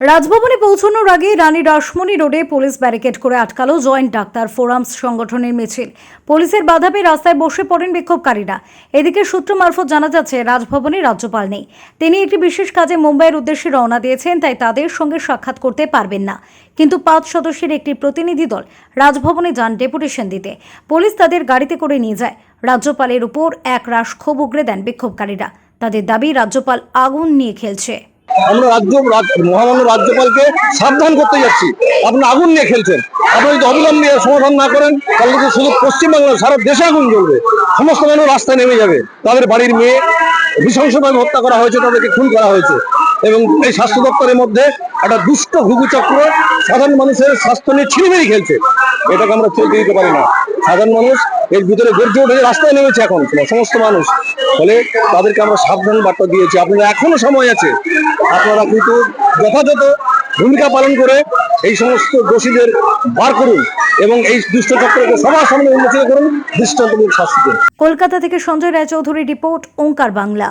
রাজভবনে পৌঁছানোর আগে রানী রাসমণি রোডে পুলিশ ব্যারিকেড করে আটকালো জয়েন্ট ডাক্তার ফোরামস সংগঠনের মিছিল। পুলিশের বাধা পেয়ে রাস্তায় বসে পড়েন বিক্ষোভকারীরা। এদিকে সূত্র মারফত জানা যাচ্ছে, রাজভবনে রাজ্যপাল নেই। তিনি একটি বিশেষ কাজে মুম্বাইয়ের উদ্দেশ্যে রওনা দিয়েছেন, তাই তাদের সঙ্গে সাক্ষাৎ করতে পারবেন না। কিন্তু পাঁচ সদস্যের একটি প্রতিনিধি দল রাজভবনে যান ডেপুটেশন দিতে। পুলিশ তাদের গাড়িতে করে নিয়ে যায়। রাজ্যপালের উপর এক রাশ ক্ষোভ উগড়ে দেন বিক্ষোভকারীরা। তাদের দাবি, রাজ্যপাল আগুন নিয়ে খেলছে। আমরা রাজ্য রাজ- মহামান্য রাজ্যপালকে সাবধান করতে যাচ্ছি। আপনি আগুন নিয়ে খেলছেন। আপনি যদি অবিলম্বে সমাধান না করেন, তাহলে তো শুধু পশ্চিমবাংলা সারা দেশে আগুন জ্বলবে। সমস্ত মানুষ রাস্তায় নেমে যাবে। তাদের বাড়ির মেয়ে নৃশংসভাবে হত্যা করা হয়েছে, তাদেরকে খুন করা হয়েছে। এবং এই স্বাস্থ্য দপ্তরের মধ্যে একটা দুষ্ট ঘুঘু চক্র সাধারণ মানুষের স্বাস্থ্য নিয়ে ছিনিমিনি খেলছে। এটাকে আমরা চলতে দিতে পারি না। সাধারণ মানুষ এর ভিতরে গর্জে উঠে রাস্তায় নেমেছে এখন, সমস্ত মানুষ। ফলে তাদেরকে আমরা সাবধান বার্তা দিয়েছি। আপনারা এখনও সময় আছে। আপনারা কিন্তু যথাযথ ভূমিকা পালন করে এই সমস্ত দোষীদের বার করুন এবং এই দুষ্ট চক্রকে সবার সামনে উন্মোচিত করুন, দৃষ্টান্তমূলক শাস্তি কলকাতা থেকে সঞ্জয় রায়চৌধুরী রিপোর্ট, ওঙ্কার বাংলা।